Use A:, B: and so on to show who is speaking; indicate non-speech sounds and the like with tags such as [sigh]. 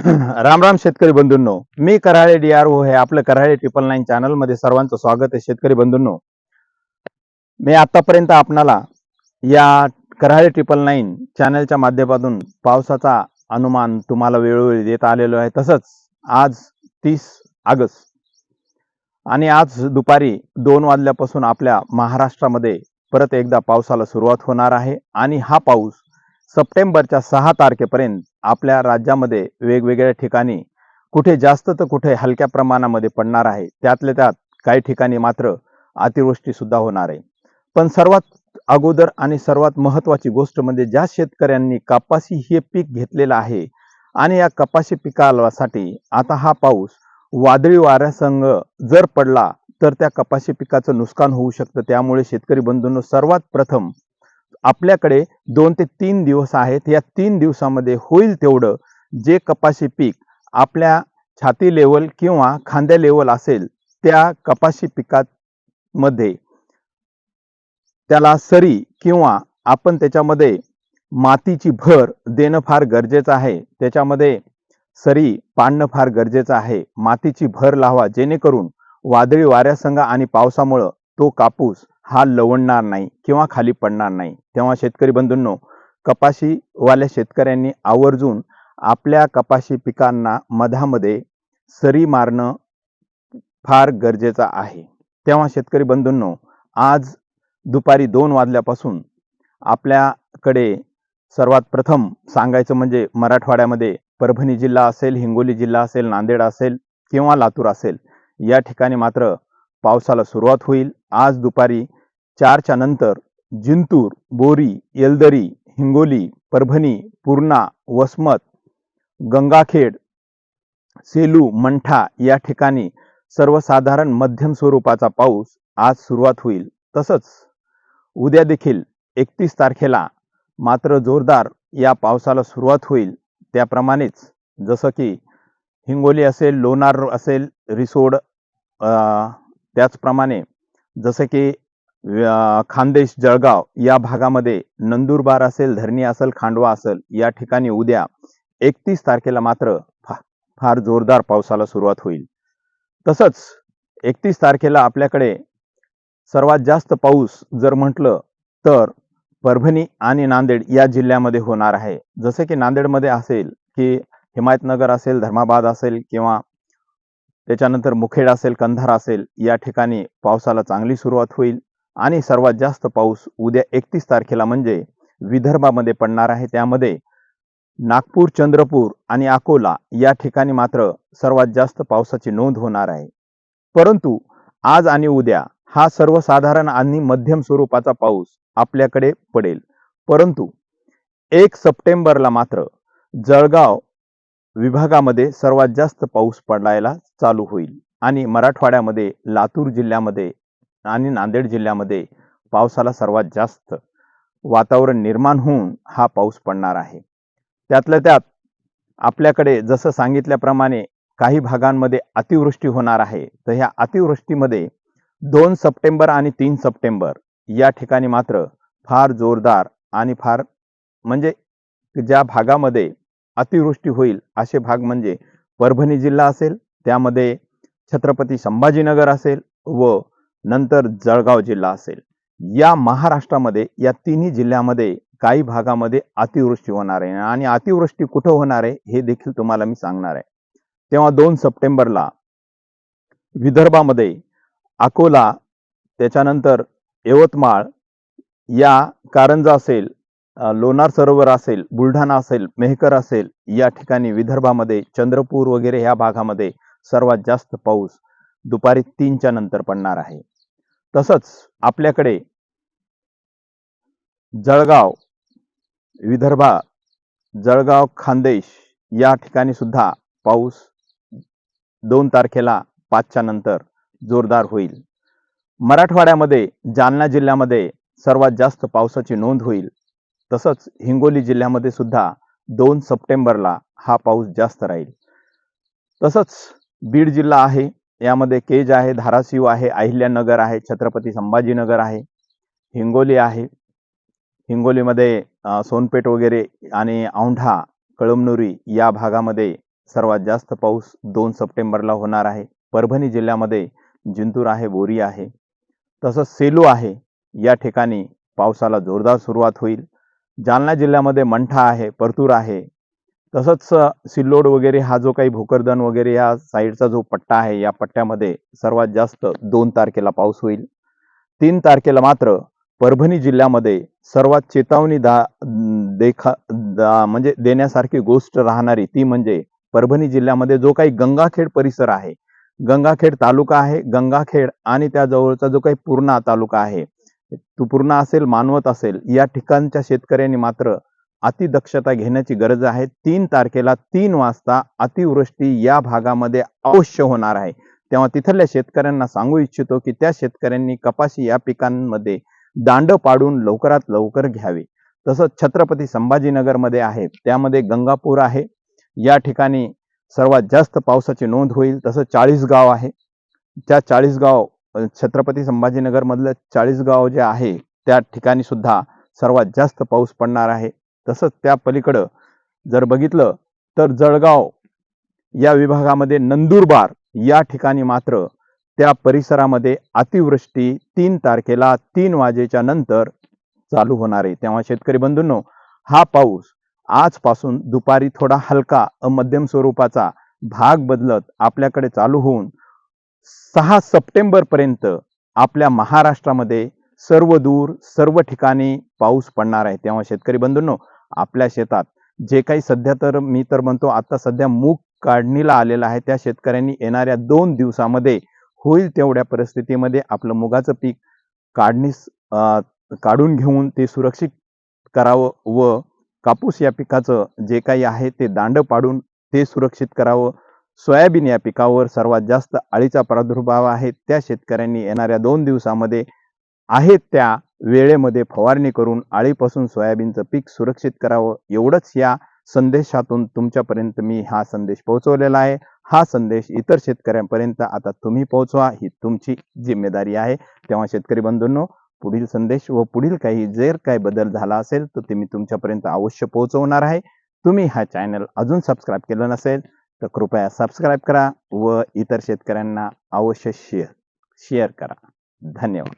A: [coughs] राम राम शेतकरी बंधूंनो. मी Karale D R O हे आपलं कराळे ट्रिपल नाईन चॅनलमध्ये सर्वांचं स्वागत आहे शेतकरी बंधूंनो. मी आतापर्यंत आपणाला या कराळे ट्रिपल नाईन चॅनलच्या माध्यमातून पावसाचा अनुमान तुम्हाला वेळोवेळी देत आलेलो आहे. तसंच आज तीस ऑगस्ट आणि आज दुपारी दोन वाजल्यापासून आपल्या महाराष्ट्रामध्ये परत एकदा पावसाला सुरुवात होणार आहे आणि हा पाऊस सप्टेंबरच्या सहा तारखेपर्यंत आपल्या राज्यामध्ये वेगवेगळ्या ठिकाणी कुठे जास्त तर कुठे हलक्या प्रमाणामध्ये पडणार आहे त्यातल्या त्यात काही ठिकाणी मात्र अतिवृष्टी सुद्धा होणार आहे. पण सर्वात अगोदर आणि सर्वात महत्वाची गोष्ट म्हणजे ज्या शेतकऱ्यांनी कपाशी हे पीक घेतलेलं आहे आणि या कपाशी पिकासाठी आता हा पाऊस वादळी वाऱ्यासंग जर पडला तर त्या कपाशी पिकाचं नुकसान होऊ शकतं. त्यामुळे शेतकरी बंधूंनो सर्वात प्रथम आपल्याकडे दोन ते तीन दिवस आहेत. या तीन दिवसामध्ये होईल तेवढं जे कपाशी पीक आपल्या छाती लेवल किंवा खांद्या लेवल असेल त्या कपाशी पिकात मध्ये त्याला सरी किंवा आपण त्याच्यामध्ये मातीची भर देणं फार गरजेचं आहे. त्याच्यामध्ये सरी पाडणं फार गरजेचं आहे. मातीची भर लावा जेणेकरून वादळी वाऱ्यासंग आणि पावसामुळं तो कापूस हा लवणणार नाही किंवा खाली पडणार नाही. तेव्हा शेतकरी बंधूंनो कपाशीवाल्या शेतकऱ्यांनी आवर्जून आपल्या कपाशी पिकांना मधामध्ये सरी मारणं फार गरजेचं आहे. तेव्हा शेतकरी बंधूंनो आज दुपारी दोन वाजल्यापासून आपल्याकडे सर्वात प्रथम सांगायचं म्हणजे मराठवाड्यामध्ये परभणी जिल्हा असेल हिंगोली जिल्हा असेल नांदेड असेल किंवा लातूर असेल या ठिकाणी मात्र पावसाला सुरुवात होईल. आज दुपारी चारच्या नंतर जिंतूर बोरी येलदरी हिंगोली परभणी पूर्णा वसमत गंगाखेड सेलू मंठा या ठिकाणी सर्वसाधारण मध्यम स्वरूपाचा पाऊस आज सुरुवात होईल. तसंच उद्या देखील एकतीस तारखेला मात्र जोरदार या पावसाला सुरुवात होईल. त्याप्रमाणेच जसं की हिंगोली असेल लोणार असेल रिसोड त्याचप्रमाणे जसं की खानदेश जळगाव या भागामध्ये नंदुरबार असेल धरणी असेल खांडवा असेल या ठिकाणी उद्या एकतीस तारखेला मात्र फा- फार जोरदार पावसाला सुरुवात होईल. तसंच एकतीस तारखेला आपल्याकडे सर्वात जास्त पाऊस जर म्हटलं तर परभणी आणि नांदेड या जिल्ह्यामध्ये होणार आहे. जसे की नांदेडमध्ये असेल की हिमायतनगर असेल धर्माबाद असेल किंवा त्याच्यानंतर मुखेड असेल कंधार असेल या ठिकाणी पावसाला चांगली सुरुवात होईल. आणि सर्वात जास्त पाऊस उद्या एकतीस तारखेला म्हणजे विदर्भामध्ये पडणार आहे. त्यामध्ये नागपूर चंद्रपूर आणि अकोला या ठिकाणी मात्र सर्वात जास्त पावसाची नोंद होणार आहे. परंतु आज आणि उद्या हा सर्वसाधारण आणि मध्यम स्वरूपाचा पाऊस आपल्याकडे पडेल. परंतु एक सप्टेंबरला मात्र जळगाव विभागामध्ये सर्वात जास्त पाऊस पडायला चालू होईल आणि मराठवाड्यामध्ये लातूर जिल्ह्यामध्ये आणि नांदेड जिल्ह्यामध्ये पावसाला सर्वात जास्त वातावरण निर्माण होऊन हा पाऊस पडणार आहे. त्यातल्या त्यात आपल्याकडे जसं सांगितल्याप्रमाणे काही भागांमध्ये अतिवृष्टी होणार आहे. तर ह्या अतिवृष्टीमध्ये दोन सप्टेंबर आणि तीन सप्टेंबर या ठिकाणी मात्र फार जोरदार आणि फार म्हणजे ज्या भागामध्ये अतिवृष्टी होईल असे भाग म्हणजे परभणी जिल्हा असेल त्यामध्ये छत्रपती संभाजीनगर असेल व नंतर जळगाव जिल्हा असेल या महाराष्ट्रामध्ये या तिन्ही जिल्ह्यामध्ये काही भागामध्ये अतिवृष्टी होणार आहे. आणि अतिवृष्टी कुठं होणार आहे हे देखील तुम्हाला मी सांगणार आहे. तेव्हा दोन सप्टेंबरला विदर्भामध्ये अकोला त्याच्यानंतर यवतमाळ या कारंजा असेल लोणार सरोवर असेल बुलढाणा असेल मेहकर असेल या ठिकाणी विदर्भामध्ये चंद्रपूर वगैरे ह्या भागामध्ये सर्वात जास्त पाऊस दुपारी तीनच्या नंतर पडणार आहे. तसंच आपल्याकडे जळगाव विदर्भा जळगाव खानदेश या ठिकाणी सुद्धा पाऊस दोन तारखेला पाचच्या नंतर जोरदार होईल. मराठवाड्यामध्ये जालना जिल्ह्यामध्ये सर्वात जास्त पावसाची नोंद होईल. तसंच हिंगोली जिल्ह्यामध्ये सुद्धा दोन सप्टेंबरला हा पाऊस जास्त राहील. तसंच बीड जिल्हा आहे यामध्ये केज आहे धाराशिव आहे अहिल्यानगर आहे छत्रपती संभाजीनगर आहे हिंगोली आहे. हिंगोलीमध्ये सोनपेठ वगैरे आणि औंढा कळमनुरी या भागामध्ये सर्वात जास्त पाऊस दोन सप्टेंबरला होणार आहे. परभणी जिल्ह्यामध्ये जिंतूर आहे बोरी आहे. तसंच सेलू आहे. या ठिकाणी पावसाला जोरदार सुरुवात होईल. जालना जिल्ह्यामध्ये मंठा आहे परतूर आहे. तसंच सिल्लोड वगैरे हा जो काही भोकरदन वगैरे या साईडचा जो पट्टा आहे या पट्ट्यामध्ये सर्वात जास्त दोन तारखेला पाऊस होईल. तीन तारखेला मात्र परभणी जिल्ह्यामध्ये सर्वात चेतावणी दा देखा दा म्हणजे देण्यासारखी गोष्ट राहणारी ती म्हणजे परभणी जिल्ह्यामध्ये जो काही गंगाखेड परिसर आहे गंगाखेड तालुका आहे गंगाखेड आणि त्या जवळचा जो काही पूर्णा तालुका आहे तो पूर्णा असेल मानवत असेल या ठिकाणच्या शेतकऱ्यांनी मात्र अतिदक्षता घेण्याची गरज आहे. तीन तारखेला तीन वाजता अतिवृष्टी या भागामध्ये अवश्य होणार आहे. तेव्हा तिथल्या शेतकऱ्यांना सांगू इच्छितो की त्या शेतकऱ्यांनी कपाशी या पिकांमध्ये दांड पाडून लवकरात लवकर घ्यावे. तसंच छत्रपती संभाजीनगरमध्ये आहे. त्यामध्ये गंगापूर आहे. या ठिकाणी सर्वात जास्त पावसाची नोंद होईल. तसं चाळीस गाव आहे. त्या चाळीस गाव छत्रपती संभाजीनगर मधलं चाळीस गाव जे आहे त्या ठिकाणी सुद्धा सर्वात जास्त पाऊस पडणार आहे. तसंच त्या पलीकडं जर बघितलं तर जळगाव या विभागामध्ये नंदुरबार या ठिकाणी मात्र त्या परिसरामध्ये अतिवृष्टी तीन तारखेला तीन वाजेच्या नंतर चालू होणार आहे. तेव्हा शेतकरी बंधूंनो हा पाऊस आजपासून दुपारी थोडा हलका अ मध्यम स्वरूपाचा भाग बदलत आपल्याकडे चालू होऊन सहा सप्टेंबरपर्यंत आपल्या महाराष्ट्रामध्ये सर्व दूर सर्व ठिकाणी पाऊस पडणार आहे. तेव्हा शेतकरी बंधूंनो आपल्या शेतात जे काही सध्या तर मी तर म्हणतो आता सध्या मूग काढणीला आलेला आहे. त्या शेतकऱ्यांनी येणाऱ्या दोन दिवसामध्ये होईल तेवढ्या परिस्थितीमध्ये आपलं मुगाचं पीक काढणीस काढून घेऊन ते सुरक्षित करावं व कापूस या पिकाचं जे काही आहे ते दांड पाडून ते सुरक्षित करावं. सोयाबीन या पिकावर सर्वात जास्त अळीचा प्रादुर्भाव आहे. त्या शेतकऱ्यांनी येणाऱ्या दोन दिवसामध्ये आहेत त्या वेळेमध्ये फवारणी करून आळीपासून सोयाबीनचं पीक सुरक्षित करावं एवढंच या संदेशातून तुमच्यापर्यंत मी हा संदेश पोहोचवलेला आहे. हा संदेश इतर शेतकऱ्यांपर्यंत आता तुम्ही पोहोचवा ही तुमची जिम्मेदारी आहे. तेव्हा शेतकरी बंधूंनो पुढील संदेश व पुढील काही जर काही बदल झाला असेल तर ते मी तुमच्यापर्यंत अवश्य पोहोचवणार आहे. तुम्ही हा चॅनल अजून सबस्क्राईब केलं नसेल तर कृपया सबस्क्राईब करा व इतर शेतकऱ्यांना अवश्य शेअर शेअर करा. धन्यवाद.